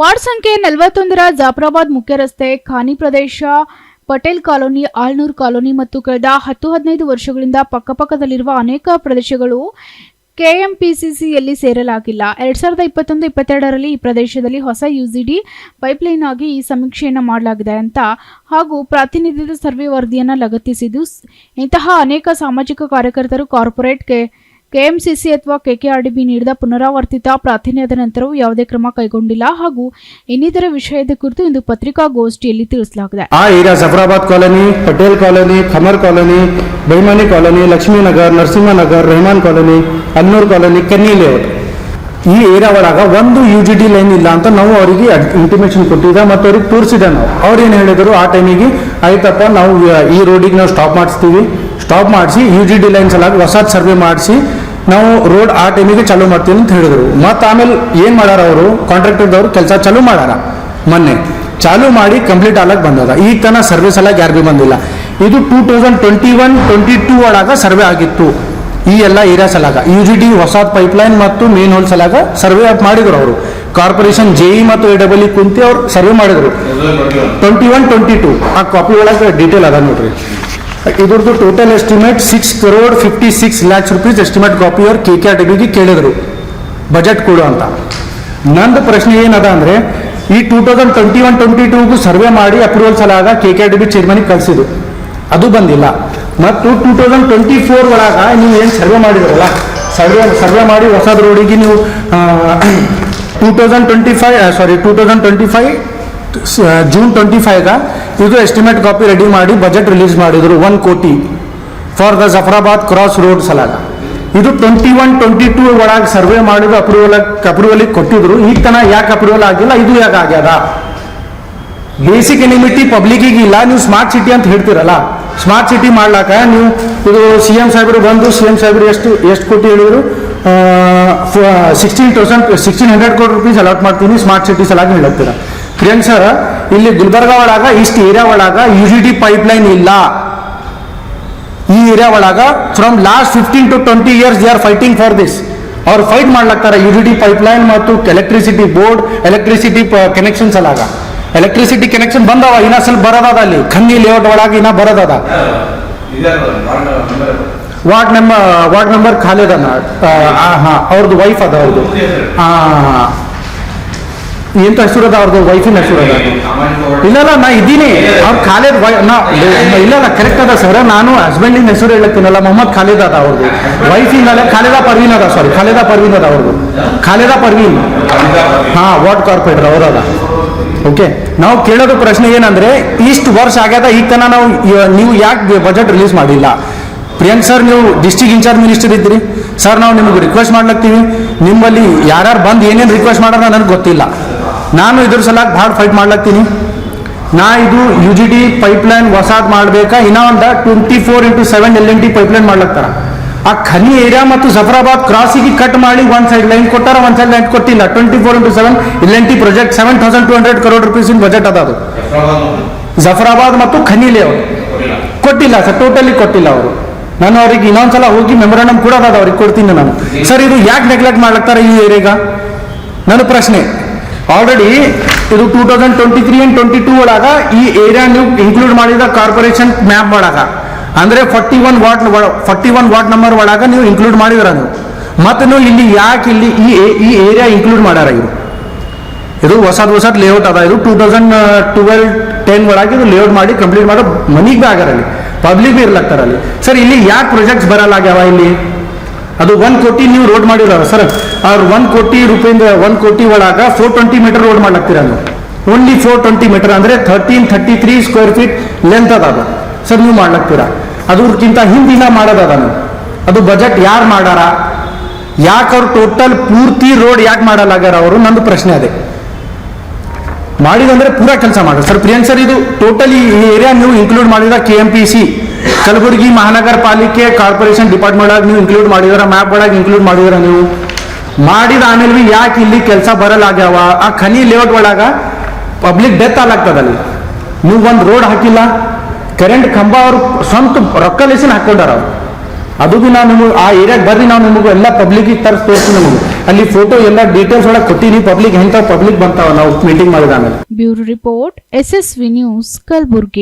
Ward ಸಂಖ್ಯೆ ನಲವತ್ತೊಂದರ ಜಾಫರಾಬಾದ್ ಮುಖ್ಯ ರಸ್ತೆ ಖಾನಿ ಪ್ರದೇಶ, ಪಟೇಲ್ ಕಾಲೋನಿ, ಆಳ್ನೂರ್ ಕಾಲೋನಿ ಮತ್ತು ಕಳೆದ ಹತ್ತು ಹದಿನೈದು ವರ್ಷಗಳಿಂದ ಪಕ್ಕಪಕ್ಕದಲ್ಲಿರುವ ಅನೇಕ ಪ್ರದೇಶಗಳು ಕೆಎಂಪಿಸಿಸಿಯಲ್ಲಿ ಸೇರಲಾಗಿಲ್ಲ. ಎರಡ್ ಸಾವಿರದ ಇಪ್ಪತ್ತೊಂದು, ಇಪ್ಪತ್ತೆರಡರಲ್ಲಿ ಈ ಪ್ರದೇಶದಲ್ಲಿ ಹೊಸ ಯುಜಿಡಿ ಪೈಪ್ಲೈನ್ ಆಗಿ ಈ ಸಮೀಕ್ಷೆಯನ್ನು ಮಾಡಲಾಗಿದೆ ಅಂತ ಹಾಗೂ ಪ್ರಾತಿನಿಧ್ಯದ ಸರ್ವೆ ವರದಿಯನ್ನು ಲಗತ್ತಿಸಿದ್ದು ಇಂತಹ ಅನೇಕ ಸಾಮಾಜಿಕ ಕಾರ್ಯಕರ್ತರು ಕಾರ್ಪೊರೇಟ್ ಕೆ ಕೆಎಂಸಿಸಿ ಅಥವಾ ಕೆಕೆಆರ್ಡಿಬಿ ನೀಡಿದ ಪುನರಾವರ್ತಿತ ಪ್ರಾತಿನಿಧ್ಯದ ನಂತರವೂ ಯಾವುದೇ ಕ್ರಮ ಕೈಗೊಂಡಿಲ್ಲ ಹಾಗೂ ಇನ್ನಿತರ ವಿಷಯದ ಕುರಿತು ಇಂದು ಪತ್ರಿಕಾಗೋಷ್ಠಿಯಲ್ಲಿ ತಿಳಿಸಲಾಗಿದೆ. ಆ area Jafarabad colony, Patel colony, Khamar colony, ಬೈಮಾನಿ colony, Laxminagar, Narasimhanagar, Rehman colony, Annur colony, ಕನ್ನಿ ಅವರು ಈ ಏರಿಯಾ ಒಳಗ ಒಂದು ಯು ಜಿ ಡಿ ಲೈನ್ ಇಲ್ಲ ಅಂತ ನಾವು ಅವರಿಗೆ ಇಂಟಿಮೇಷನ್ ಕೊಟ್ಟಿದ್ದ ಮತ್ತು ಅವ್ರಿಗೆ ತೋರಿಸಿದೆ ನಾವು. ಅವ್ರು ಏನು ಹೇಳಿದರು, ಆ ಟೈಮಿಗೆ ಆಯ್ತಪ್ಪ, ನಾವು ಈ ರೋಡಿಗೆ ನಾವು ಸ್ಟಾಪ್ ಮಾಡಿಸ್ತೀವಿ. ಸ್ಟಾಪ್ ಮಾಡಿಸಿ ಯು ಜಿ ಡಿ ಲೈನ್ಸ್ ಸಲಾಗಿ ಹೊಸ ಸರ್ವೆ ಮಾಡಿಸಿ ನಾವು ರೋಡ್ ಆ ಟೈಮಿಗೆ ಚಾಲೂ ಮಾಡ್ತೀವಿ ಅಂತ ಹೇಳಿದ್ರು. ಮತ್ತು ಆಮೇಲೆ ಏನು ಮಾಡ್ಯಾರ ಅವರು? ಕಾಂಟ್ರಾಕ್ಟರ್ದವರು ಕೆಲಸ ಚಾಲೂ ಮಾಡಾರ ಮೊನ್ನೆ. ಚಾಲೂ ಮಾಡಿ ಕಂಪ್ಲೀಟ್ ಆಗಕ್ಕೆ ಬಂದದ. ಈ ತನ ಸರ್ವಿಸ್ ಎಲ್ಲ ಯಾರು ಭೀ ಬಂದಿಲ್ಲ. ಇದು two thousand twenty one twenty two ಒಳಗೆ ಸರ್ವೆ ಆಗಿತ್ತು. ಈ ಎಲ್ಲ ಏರಿಯಾ ಸಲಾಗ. ಯು ಜಿ ಡಿ ಹೊಸ ಪೈಪ್ಲೈನ್ ಮತ್ತು ಮೇನ್ ಹೋಲ್ ಸಲಾಗ ಸರ್ವೆ ಮಾಡಿದ್ರು ಅವರು. ಕಾರ್ಪೊರೇಷನ್ ಜೆ ಇ ಮತ್ತು ಎ ಡಬಲ್ ಇ ಕುಂತಿ ಅವ್ರು ಸರ್ವೆ ಮಾಡಿದ್ರು. ಟ್ವೆಂಟಿ ಒನ್ ಟ್ವೆಂಟಿ ಟೂ ಆ ಕಾಪಿ ಒಳಗೆ ಡೀಟೇಲ್ ಅದ ನೋಡ್ರಿ. ಇದ್ರದ್ದು total estimate six crore fifty six lakhs rupees estimate copy ಅವ್ರು ಕೆ ಕೆ ಆರ್ ಡಿಬಿಗೆ ಕೇಳಿದ್ರು. ಬಜೆಟ್ ಕೊಡು ಅಂತ. ನಂದು ಪ್ರಶ್ನೆ ಏನದ ಅಂದರೆ, ಈ two thousand twenty one twenty ಟೂಗೂ survey ಮಾಡಿ ಅಪ್ರೂವಲ್ ಸಲಾಗ ಕೆ ಕೆ ಆರ್ ಡಿ ಚೇರ್ಮನಿಗೆ ಕಳಿಸಿದ್ರು ಅದು ಬಂದಿಲ್ಲ. ಮತ್ತು ಟೂ ತೌಸಂಡ್ ಟ್ವೆಂಟಿ ಫೋರ್ ಒಳಗ ನೀವು ಏನು ಸರ್ವೆ ಮಾಡಿದ್ರಲ್ಲ ಸರ್ವೆ ಸರ್ವೆ ಮಾಡಿ ಹೊಸದ ರೋಡಿಗೆ ನೀವು two thousand twenty five sorry two thousand twenty five June twenty ಫೈವ್ಗ ಇದು ಎಸ್ಟಿಮೇಟ್ ಕಾಪಿ ರೆಡಿ ಮಾಡಿ ಬಜೆಟ್ ರಿಲೀಸ್ ಮಾಡಿದರು ಒನ್ ಕೋಟಿ for the Jafarabad cross road ಸಲಾಗ. ಇದು ಟ್ವೆಂಟಿ ಒನ್ ಟ್ವೆಂಟಿ ಟೂ ಒಳಗೆ ಸರ್ವೆ ಮಾಡಿದ್ರು ಅಪ್ರೂವಲ್ ಅಪ್ರೂವಲಿಗೆ ಕೊಟ್ಟಿದ್ರು. ಈಗ ತನ ಯಾಕೆ ಅಪ್ರೂವಲ್ ಆಗಿಲ್ಲ, ಇದು ಯಾಕೆ ಆಗ್ಯದ? ಬೇಸಿಕ್ ಎನಿಮಿಟಿ ಪಬ್ಲಿಕ್ಕಿಗೆ ಇಲ್ಲ, ನೀವು ಸ್ಮಾರ್ಟ್ ಸಿಟಿ ಅಂತ ಹೇಳ್ತೀರಲ್ಲ. ಸ್ಮಾರ್ಟ್ ಸಿಟಿ ಮಾಡ್ಲಾಕ ನೀವು, ಇದು ಸಿ ಎಂ ಸಾಹೇಬರು ಬಂದು ಸಿ ಎಂ ಸಾಹೇಬರು ಎಷ್ಟು ಎಷ್ಟು ಕೋಟಿ ಹೇಳಿದ್ರು? Sixteen thousand sixteen hundred crore rupees allot ಮಾಡ್ತೀನಿ ಸ್ಮಾರ್ಟ್ ಸಿಟಿ ಸಲಾಗಿ ಹೇಳತ್ತೀರ ಪ್ರಿಯಾಂಕ್ ಸರ್ ಇಲ್ಲಿ ಗುಲ್ಬರ್ಗ ಒಳಗ ಇಷ್ಟು ಏರಿಯಾ ಒಳಗ ಯು ಜಿ ಡಿ ಪೈಪ್ಲೈನ್ ಇಲ್ಲ. ಈ ಏರಿಯಾ ಒಳಗ from last fifteen to twenty years they are fighting for this ಅವ್ರು ಫೈಟ್ ಮಾಡ್ಲಾಗ್ತಾರೆ ಯು ಜಿ ಡಿ ಪೈಪ್ಲೈನ್ ಮತ್ತು ಎಲೆಕ್ಟ್ರಿಸಿಟಿ ಬೋರ್ಡ್ ಎಲೆಕ್ಟ್ರಿಸಿಟಿ ಕನೆಕ್ಷನ್ಸ್ ಅಲ್ಲಾಗ. ಎಲೆಕ್ಟ್ರಿಸಿಟಿ ಕನೆಕ್ಷನ್ ಬಂದವ ಇನ್ನ ಸ್ವಲ್ಪ ಬರೋದದ ಅಲ್ಲಿ. ಖನ್ನಿ ಲೇಔಟ್ ಒಳಗೆ ಇನ್ನ ಬರೋದದ. ವಾರ್ಡ್ ನಂಬರ್ ವಾರ್ಡ್ ನಂಬರ್ ಖಾಲಿದನ. ಹಾ ಅವ್ರದ್ದು ವೈಫ್ ಅದ ಅವ್ರದ್ದು ಆ, ಎಂತ ಹೆಸರು ಅದ ಅವ್ರದ್ದು ವೈಫಿನ ಅದ ಇಲ್ಲ ಅಲ್ಲ ನಾ ಇದ್ದೀನಿ. ಅವ್ರ ಖಾಲಿದ್ ವೈ ನಾ ಇಲ್ಲ ಇಲ್ಲ ಕರೆಕ್ಟ್ ಅದ ಸರ್, ನಾನು ಹಸ್ಬೆಂಡಿನ ಹೆಸರು ಹೇಳತ್ತೀನಲ್ಲ ಮೊಹಮ್ಮದ್ ಖಾಲಿದ್ ಅದ ಅವ್ರದ್ದು ವೈಫಿಂದ ಖಾಲಿದಾ ಪರ್ವೀನ್ ಅದ ಸಾರಿ ಖಾಲಿದಾ ಪರ್ವೀನ್ ಅದ ಅವ್ರದ್ದು ಖಾಲಿದಾ ಪರ್ವೀನ್. ಹಾ ವಾರ್ಡ್ ಕಾರ್ಪೊರೇಟರ್ ಅವರದ ಓಕೆ ನಾವು ಕೇಳೋದು ಪ್ರಶ್ನೆ ಏನಂದ್ರೆ, ಇಷ್ಟು ವರ್ಷ ಆಗ್ಯದ ಈಗ ತನ ನಾವು ನೀವು ಯಾಕೆ ಬಜೆಟ್ ರಿಲೀಸ್ ಮಾಡಿಲ್ಲ? ಪ್ರಿಯಾಂಕ್ ಸರ್, ನೀವು ಡಿಸ್ಟಿಕ್ ಇನ್ಚಾರ್ಜ್ ಮಿನಿಸ್ಟರ್ ಇದ್ರಿ ಸರ್, ನಾವು ನಿಮ್ಗೆ ರಿಕ್ವೆಸ್ಟ್ ಮಾಡ್ಲತ್ತೀವಿ. ನಿಮ್ಮಲ್ಲಿ ಯಾರ್ಯಾರು ಬಂದು ಏನೇನು ರಿಕ್ವೆಸ್ಟ್ ಮಾಡೋಣ ನನಗೆ ಗೊತ್ತಿಲ್ಲ. ನಾನು ಇದ್ರ ಸಲಾಗಿ ಭಾಳ ಫೈಟ್ ಮಾಡ್ಲತ್ತೀನಿ. ನಾ ಇದು ಯು ಜಿ ಡಿ ಪೈಪ್ಲೈನ್ ಹೊಸಾದ್ ಮಾಡ್ಬೇಕಾ? ಇನ್ನ ಒಂದು twenty four into seven L N T pipeline ಮಾಡ್ಲತ್ತಾರ. ಆ ಖನಿ ಏರಿಯಾ ಮತ್ತು ಜಫರಾಬಾದ್ ಕ್ರಾಸಿಗೆ ಕಟ್ ಮಾಡಿ ಒಂದು ಸೈಡ್ ಲೈನ್ ಕೊಟ್ಟಾರ ಒಂದು ಸೈಡ್ ಲೈನ್ ಕೊಟ್ಟಿಲ್ಲ. Twenty four into seven L N T project seven thousand two hundred crore rupees in budget ಅದ ಅದು. ಜಫರಾಬಾದ್ ಮತ್ತು ಖನಿಲಿ ಅವರು ಕೊಟ್ಟಿಲ್ಲ ಸರ್ ಟೋಟಲಿ ಕೊಟ್ಟಿಲ್ಲ ಅವರು. ನಾನು ಅವ್ರಿಗೆ ಇನ್ನೊಂದ್ಸಲ ಹೋಗಿ ಮೆಮೊರಾಂಡಮ್ ಕೂಡ ಅದ ಅವ್ರಿಗೆ ಕೊಡ್ತೀನಿ ನಾನು. ಸರ್ ಇದು ಯಾಕೆ ನೆಗ್ಲೆಕ್ಟ್ ಮಾಡ್ಲತ್ತಾರ ಈ ಏರಿಯಾಗ ನನ್ನ ಪ್ರಶ್ನೆ. ಆಲ್ರೆಡಿ ಇದು two thousand twenty three and twenty two ಒಳಗ ಈ ಏರಿಯಾ ನೀವು ಇನ್ಕ್ಲೂಡ್ ಮಾಡಿದ ಕಾರ್ಪೊರೇಷನ್ ಮ್ಯಾಪ್ ಒಳಗ. ಅಂದ್ರೆ forty one ward forty one ward number ಒಳಗ ನೀವು ಇನ್ಕ್ಲೂಡ್ ಮಾಡಿದ್ರ ನೀವು. ಮತ್ತೆ ನೀವು ಇಲ್ಲಿ ಯಾಕೆ ಇಲ್ಲಿ ಈ ಈ ಏರಿಯಾ ಇನ್ಕ್ಲೂಡ್ ಮಾಡ್ಯಾರ ಇವರು? ಇದು ಹೊಸದ್ ಹೊಸದ್ ಲೇಔಟ್ ಅದ. ಇದು ಟೂ ತೌಸಂಡ್ ಟ್ವೆಲ್ ಟೆನ್ ಒಳಗೆ ಇದು ಲೇಔಟ್ ಮಾಡಿ ಕಂಪ್ಲೀಟ್ ಮಾಡೋ ಮನಿಗೆ ಭೀ ಆಗ್ಯಾರ ಅಲ್ಲಿ. ಪಬ್ಲಿಕ್ ಬಿ ಇರ್ಲತ್ತಾರ ಅಲ್ಲಿ. ಸರ್ ಇಲ್ಲಿ ಯಾಕೆ ಪ್ರೊಜೆಕ್ಟ್ಸ್ ಬರಲ್ಲ ಆಗ್ಯಾವ ಇಲ್ಲಿ? ಅದು ಒನ್ ಕೋಟಿ ನೀವು ರೋಡ್ ಮಾಡಿರಲ್ಲ ಸರ್ ಅವ್ರು ಒಂದು ಕೋಟಿ ರೂಪಾಯಿಂದ ಒನ್ ಕೋಟಿ ಒಳಗೆ ಫೋರ್ ಟ್ವೆಂಟಿ ಮೀಟರ್ ರೋಡ್ ಮಾಡ್ಲಾಗ್ತೀರ ನೀವು? ಓನ್ಲಿ ಫೋರ್ ಟ್ವೆಂಟಿ ಮೀಟರ್ ಅಂದ್ರೆ thirteen thirty three square feet length ಅದ ಅದು. ಸರ್ ನೀವು ಮಾಡ್ಲಾಗ್ತೀರ ಅದ್ರಕ್ಕಿಂತ ಹಿಂದಿನ ಮಾಡೋದದ ನೀವು ಅದು. ಬಜೆಟ್ ಯಾರು ಮಾಡಾರ ಯಾಕೆ ಅವ್ರು ಟೋಟಲ್ ಪೂರ್ತಿ ರೋಡ್ ಯಾಕೆ ಮಾಡಲಾಗ್ಯಾರ ಅವರು? ನಂದು ಪ್ರಶ್ನೆ ಅದೇ. ಮಾಡಿದಂದ್ರೆ ಪೂರಾ ಕೆಲಸ ಮಾಡಿ. ಸರ್ ಪ್ರಿಯಾಂಕ್ ಸರ್ ಇದು ಟೋಟಲಿ ಈ ಏರಿಯಾ ನೀವು ಇನ್ಕ್ಲೂಡ್ ಮಾಡಿದ K M P C Kalaburagi ಮಹಾನಗರ ಪಾಲಿಕೆ ಕಾರ್ಪೊರೇಷನ್ ಡಿಪಾರ್ಟ್ಮೆಂಟ್ ಒಳಗೆ ನೀವು ಇನ್ಕ್ಲೂಡ್ ಮಾಡಿದಾರ ಮ್ಯಾಪ್ ಒಳಗೆ ಇನ್ಕ್ಲೂಡ್ ಮಾಡಿದಾರ ನೀವು. ಮಾಡಿದ ಆಮೇಲೆ ಬಿ ಯಾಕೆ ಇಲ್ಲಿ ಕೆಲಸ ಬರಲಾಗ್ಯಾವ? ಆ ಖನಿ ಲೇಔಟ್ ಒಳಗ ಪಬ್ಲಿಕ್ ಡೆತ್ ಅಲ್ಲಿ ನೀವು ಒಂದು ರೋಡ್ ಹಾಕಿಲ್ಲ ಕರೆಂಟ್ ಕಂಬ ಅವರು ಸ್ವಂತ ರೊಕ್ಕ ಲೇಸಿನ ಹಾಕೊಂಡಾರ ಅದು ಬಿ ನಾವು ನಿಮಗೆ ಆ ಏರಿಯಾಗೆ ಬರ್ರಿ ನಾವು ನಿಮಗೆ ಎಲ್ಲ ಪಬ್ಲಿಕ್ಗೆ ತರಿಸಿ ತೋರಿಸ್ತೀವಿ ನಿಮಗೆ. ಅಲ್ಲಿ ಫೋಟೋ ಎಲ್ಲ ಡೀಟೇಲ್ಸ್ ಒಳಗೆ ಕೊಟ್ಟಿನಿ ಪಬ್ಲಿಕ್ ಎಂತ ಪಬ್ಲಿಕ್ ಬಂತಾವ ನಾವು ಮೀಟಿಂಗ್ ಮಾಡಿದ ಆಮೇಲೆ. Bureau report, SSV news, Kalaburgi.